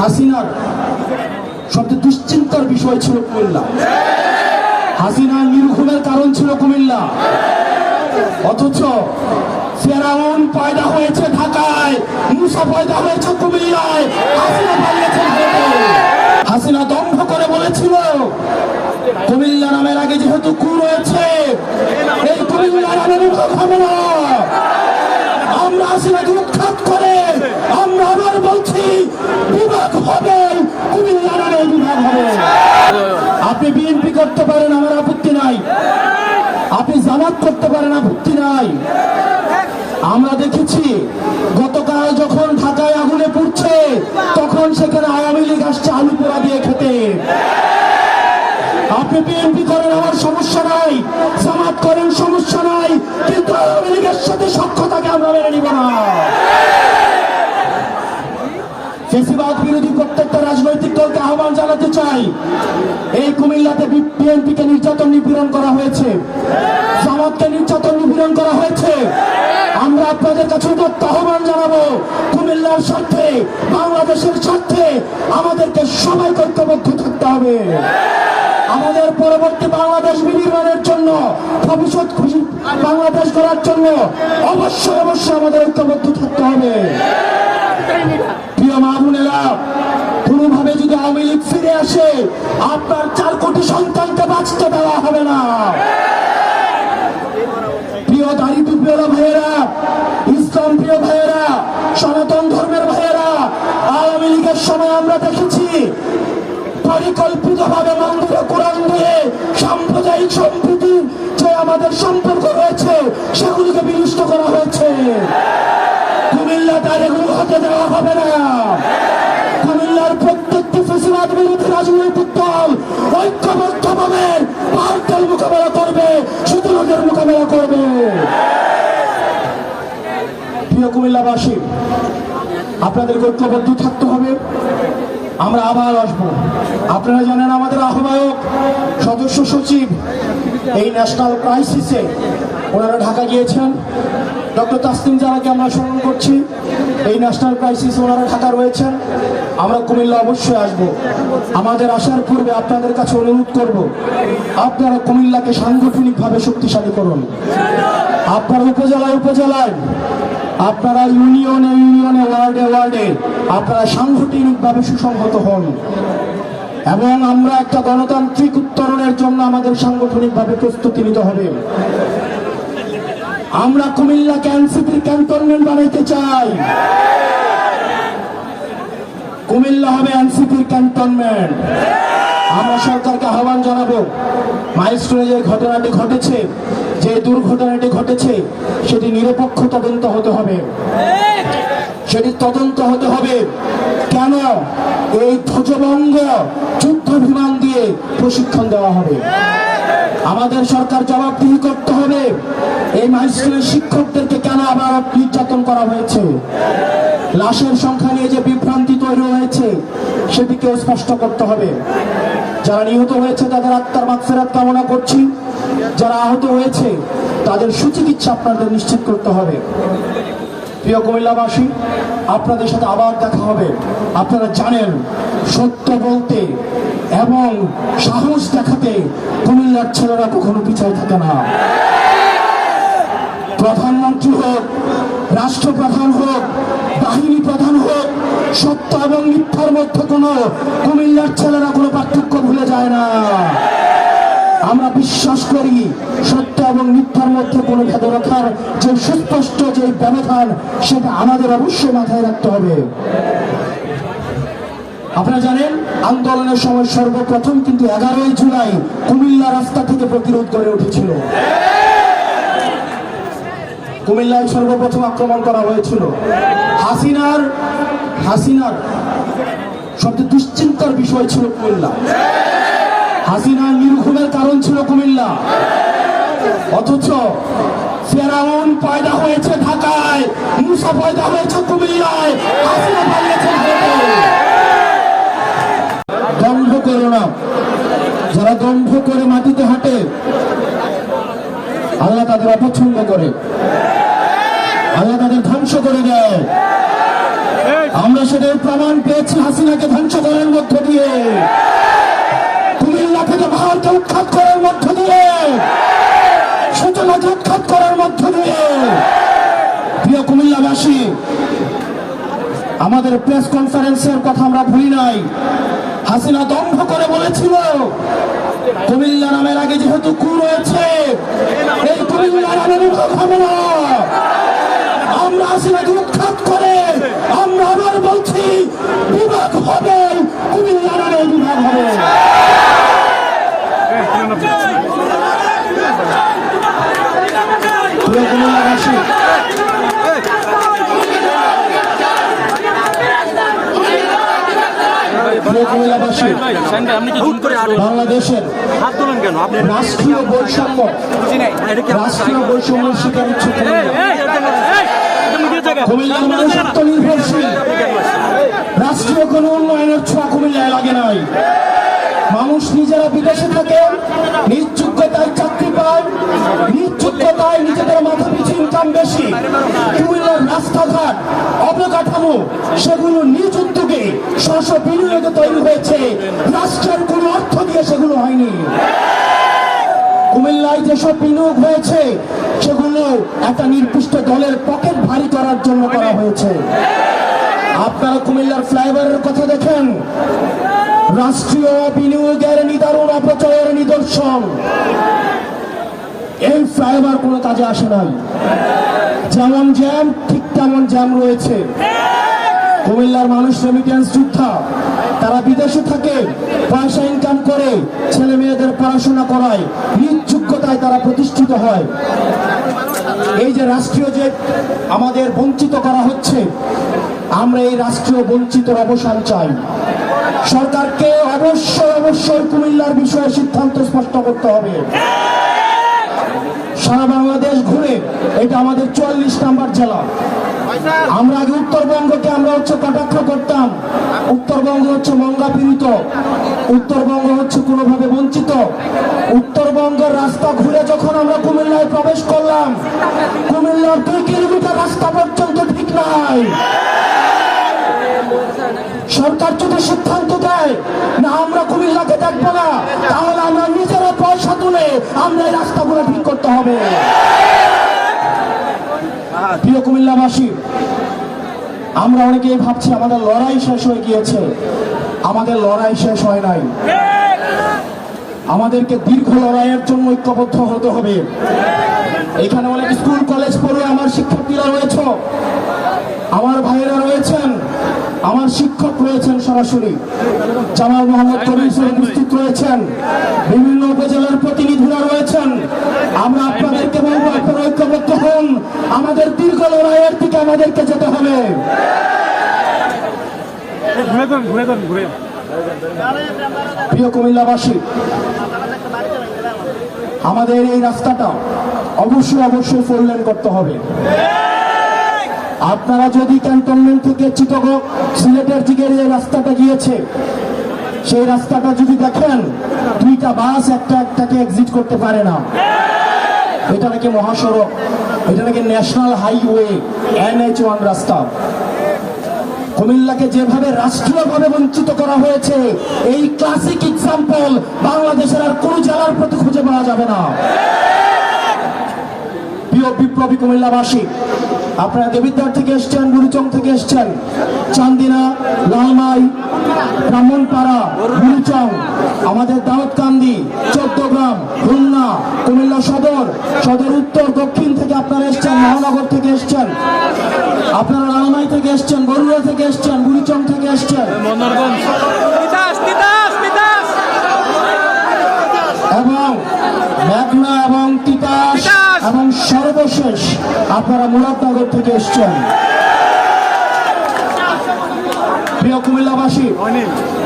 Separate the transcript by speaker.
Speaker 1: হাসিনার সবচেয়ে দুশ্চিন্তার বিষয় ছিল কুমিল্লা। হাসিনার নির্ঘুমের কারণ ছিল কুমিল্লা। অথচ ফেরাউন পয়দা হয়েছে ঢাকায়, মুসা পয়দা হয়েছে কুমিল্লায়, হাসিনা পালিয়েছে হাসিনা দম্ভ করে বলেছিল, কুমিল্লা নামের আগে যেহেতু কু রয়েছে এই কুমিল্লা নামে বিভাগ হবে না আমরা হাসিনাকে উৎখাত করে, আমরা আবার বলছি, বিভাগ হবে কুমিল্লা নামে বিভাগ হবে। আপনি বিএনপি করতে পারেন, আমার আপত্তি নাই। আপনি জামাত করতে পারেন, আপত্তি নাই। আমরা দেখেছি, গতকাল যখন ঢাকায় আগুনে পুড়ছে, তখন সেখানে আওয়ামী লীগ আসছে আলু পোড়া দিয়ে খেতে। আপনি বিএনপি করেন, আমার সমস্যা নাই। জামাত করেন, সমস্যা নাই। কিন্তু আওয়ামী লীগের সাথে সক্ষতাকে আমরা মেনে নিব না। চাই। এই কুমিল্লাতে বিএনপিকে নির্যাতন নিপীড়ন করা হয়েছে। জামাতকে নির্যাতন নিপীড়ন করা হয়েছে। আমরা আপনাদের কাছে উদাত্ত আহ্বান জানাব, কুমিল্লার স্বার্থে, বাংলাদেশের স্বার্থে আমাদেরকে সবাই ঐক্যবদ্ধ থাকতে হবে। আমাদের পরবর্তী বাংলাদেশ বিনির্মাণের জন্য, ভবিষ্যৎ খুশি বাংলাদেশ করার জন্য অবশ্যই অবশ্যই আমাদের ঐক্যবদ্ধ থাকতে হবে। প্রিয় মা বোনেরা কোনোভাবে যদি আওয়ামী লীগ ফিরে আসে, আপনার চার কোটি সন্তানকে বাঁচতে দেওয়া হবে না। প্রিয় দারিদ্র প্রিয় ভাইয়েরা, ইসলাম প্রিয় ভাইয়েরা, সনাতন ধর্মের ভাইয়েরা, আওয়ামী লীগের সময় আমরা দেখেছি পরিকল্পিত ভাবে মন্দিরে কোরআন দিয়ে সাম্প্রদায়িক সম্প্রীতি যে আমাদের সম্পর্ক রয়েছে, সেগুলিকে বিনষ্ট করা হয়েছে। কুমিল্লা তার এগুলো হতে দেওয়া হবে না। কুমিল্লার প্রত্যেকটি ফেসিবাদ বিরোধী রাজনৈতিক দল ঐক্যবদ্ধ ভাবে ভারতের মোকাবেলা করবে সুতরাংের মোকাবেলা করবে। প্রিয় কুমিল্লাবাসী, আপনাদের ঐক্যবদ্ধ থাকতে হবে। আমরা আবার আসব। আপনারা জানেন আমাদের আহ্বায়ক, সদস্য সচিব এই ন্যাশনাল ক্রাইসিসে ওনারা ঢাকা গিয়েছেন ডক্টর তাসলিম জারাকে আমরা স্মরণ করছি। এই ন্যাশনাল ক্রাইসিস ওনারা ঢাকা রয়েছেন। আমরা কুমিল্লা অবশ্যই আসব। আমাদের আসার পূর্বে আপনাদের কাছে অনুরোধ করব, আপনারা কুমিল্লাকে সাংগঠনিকভাবে শক্তিশালী করুন। আপনারা উপজেলায় উপজেলায়, আপনারা ইউনিয়নে ইউনিয়নে, ওয়ার্ডে ওয়ার্ডে, আপনারা সাংগঠনিকভাবে সুসংহত হন। এবং আমরা একটা গণতান্ত্রিক উত্তরণের জন্য আমাদের সাংগঠনিকভাবে প্রস্তুতি নিতে হবে। আমরা কুমিল্লাকে এনসিপির ক্যান্টনমেন্ট বানাইতে চাই। কুমিল্লা হবে এনসিপির ক্যান্টনমেন্ট। আমরা সরকারকে আহ্বান জানাব মাইলস্টোনে যে ঘটনাটি ঘটেছে, যে দুর্ঘটনাটি ঘটেছে, সেটি নিরপেক্ষ তদন্ত হতে হবে। সেটি তদন্ত হতে হবে। কেন? এই ধ্বজভঙ্গ যুদ্ধ বিমান দিয়ে প্রশিক্ষণ দেওয়া হবে। আমাদের সরকার জবাবদিহি করতে হবে। এই মাইস্কুলের শিক্ষকদেরকে কেন আবার নির্যাতন করা হয়েছে? লাশের সংখ্যা নিয়ে যে বিভ্রান্তি তৈরি হয়েছে সেটিকেও স্পষ্ট করতে হবে। যারা নিহত হয়েছে, তাদের আত্মার মাগফিরাত কামনা করছি। যারা আহত হয়েছে, তাদের সুচিকিৎসা আপনাদের নিশ্চিত করতে হবে। প্রিয় কুমিল্লাবাসী, আপনাদের সাথে আবার দেখা হবে। আপনারা জানেন, সত্য বলতে এবং সাহস দেখাতে কুমিল্লার ছেলেরা কখনো পিছায় থাকে না। প্রধানমন্ত্রী হোক, রাষ্ট্রপ্রধান হোক, বাহিনী প্রধান হোক, সত্য এবং মিথ্যার মধ্যে কোনো কুমিল্লার ছেলেরা কোনো পার্থক্য ভুলে যায় না। আমরা বিশ্বাস করি সত্য এবং মিথ্যার মধ্যে কোনো ভেদ রাখার যে সুস্পষ্ট যে ব্যবধান, সেটা আমাদের অবশ্যই মাথায় রাখতে হবে। আপনারা জানেন, আন্দোলনের সময় সর্বপ্রথম কিন্তু এগারোই জুলাই কুমিল্লা রাস্তা থেকে প্রতিরোধ করে উঠেছিল। কুমিল্লায় সর্বপ্রথম আক্রমণ করা হয়েছিল। হাসিনার হাসিনার সবচেয়ে দুশ্চিন্তার বিষয় ছিল কুমিল্লা। হাসিনার নির্ঘুমের কারণ ছিল কুমিল্লা। অথচ ফেরাউন পয়দা হয়েছে ঢাকায়, মুসা পয়দা হয়েছে কুমিল্লায়, হাসিনা পালিয়েছে দম্ভ করো না। যারা দম্ভ করে মাটিতে হাঁটে, আল্লাহ তাদের অপছন্দ করে। আল্লাহ তাদের ধ্বংস করে দেয়। আমরা সেটার প্রমাণ পেয়েছি, হাসিনাকে ধ্বংস করার মধ্য দিয়ে। উৎখাত করার মধ্য দিয়ে। সূচনাকে উৎখাত করার মধ্য দিয়ে। প্রিয় কুমিল্লাবাসী, আমাদের প্রেস কনফারেন্সের কথা আমরা ভুলি নাই। হাসিনা দম্ভ করে বলেছিল, কুমিল্লা নামের আগে যেহেতু কু রয়েছে, এই কুমিল্লা নামে বিভাগ হবে না। আমরা হাসিনাকে উৎখাত করে, আমরা আবার বলছি, বিভাগ হবে কুমিল্লা নামে বিভাগ হবে প্রিয় কুমিল্লাবাসী প্রিয় কুমিল্লাবাসী
Speaker 2: আপনি কি জুম করে আরও
Speaker 1: রাষ্ট্রীয় মানুষ কোনো উন্নয়নের ছোঁয়া কুমিল্লায় লাগে নাই। মানুষ নিজেরা বিদেশে থাকে, নিজ যোগ্যতায় চাকরি পায়, নিজ যোগ্যতায় নিজেদের মাথা পিছু ইনকাম বেশি। কুমিল্লার রাস্তাঘাট অবকাঠামো, সেগুলো নিজ উদ্যোগে স্ব বিনিয়োগে তৈরি হয়েছে। রাষ্ট্রের কোনো অর্থ দিয়ে সেগুলো হয়নি। কুমিল্লায় যেসব বিনিয়োগ হয়েছে, সেগুলো একটা নির্দিষ্ট দলের পকেট ভারী করার জন্য করা হয়েছে। আপনারা কুমিল্লার ফ্লাইওভারের কথা দেখেন। রাষ্ট্রীয় বিনিয়োগের নিদারুণ অপচয়ের নিদর্শন। এই ফ্লাইওভার কোনো কাজে আসে নাই। যেমন জ্যাম, ঠিক তেমন জ্যাম রয়েছে। কুমিল্লার মানুষ রেমিটেন্স যোদ্ধা, তারা বিদেশে থাকে, পয়সা ইনকাম করে, ছেলে মেয়েদের পড়াশোনা করায়, নিজ যোগ্যতায় তারা প্রতিষ্ঠিত হয়। এই যে রাষ্ট্রীয় যে আমাদের বঞ্চিত করা হচ্ছে, আমরা এই রাষ্ট্রীয় বঞ্চিতর অবসান চাই। সরকারকে অবশ্যই অবশ্যই কুমিল্লার বিষয়ে সিদ্ধান্ত স্পষ্ট করতে হবে। সারা বাংলাদেশ ঘুরে এটা আমাদের চুয়াল্লিশ নাম্বার জেলা। আমরা আগে উত্তরবঙ্গকে আমরা হচ্ছে কটাক্ষ করতাম। উত্তরবঙ্গ হচ্ছে মঙ্গা পীড়িত উত্তরবঙ্গ হচ্ছে কোনোভাবে বঞ্চিত। উত্তরবঙ্গের রাস্তা ঘুরে যখন আমরা কুমিল্লায় প্রবেশ করলাম, কুমিল্লার দুই কিলোমিটার রাস্তা পর্যন্ত ঠিক নাই। সরকার যদি সিদ্ধান্ত দেয়, না, আমরা কুমিল্লাকে দেখব তুলে আমরা এই রাস্তাগুলো ঠিক করতে হবে। প্রিয় কুমিল্লাবাসী, আমরা অনেকেই ভাবছি আমাদের লড়াই শেষ হয়ে গিয়েছে। আমাদের লড়াই শেষ হয় নাই। আমাদেরকে দীর্ঘ লড়াইয়ের জন্য ঐক্যবদ্ধ হতে হবে। এখানে অনেক স্কুল, কলেজ পড়ে আমার শিক্ষার্থীরা রয়েছে। আমার ভাইয়েরা রয়েছেন। আমার শিক্ষক রয়েছেন সরাসরি। জামাল মোহাম্মদ কবির উপস্থিত রয়েছেন। বিভিন্ন উপজেলার প্রতিনিধিরা রয়েছেন। আমরা আপনাদেরকে বলব আপনারা ঐক্যবদ্ধ হন। আমাদের দীর্ঘ লড়াইয়ের দিকে আমাদেরকে যেতে হবে। প্রিয় কুমিল্লাবাসী আমাদের এই রাস্তাটা অবশ্যই অবশ্যই ফোর লেন করতে হবে। আপনারা যদি ক্যান্টনমেন্ট থেকে চিতগং সিলেটের দিকে যে রাস্তাটা গিয়েছে, সেই রাস্তাটা যদি দেখেন, দুইটা বাস একটা একটাকে এক্সিট করতে পারে না। এটা নাকি মহাসড়ক, এটা নাকি ন্যাশনাল হাইওয়ে এনএইচ ওয়ান রাস্তা। কুমিল্লাকে যেভাবে রাষ্ট্রীয়ভাবে বঞ্চিত করা হয়েছে, এই ক্লাসিক এক্সাম্পল বাংলাদেশের আর কোন জেলার প্রতি খুঁজে পাওয়া যাবে না। প্রিয় বিপ্লবী কুমিল্লাবাসী আপনারা দেবিদ্বার থেকে এসছেন, গুরুচং থেকে এসছেন। চান্দিনা, লালমাই, ব্রাহ্মণপাড়া, গুরুচং, আমাদের দাউদকান্দি চৌদ্দগ্রাম খুলনা, কুমিল্লা সদর সদর উত্তর, দক্ষিণ থেকে আপনারা এসছেন, মহানগর থেকে এসছেন। আপনারা লালমাই থেকে এসছেন, বরুড়া থেকে এসছেন, গুরুচং থেকে এসছেন। সর্বশেষ আপনারা মুরাদনগর থেকে এসছেন। প্রিয় কুমিল্লাবাসী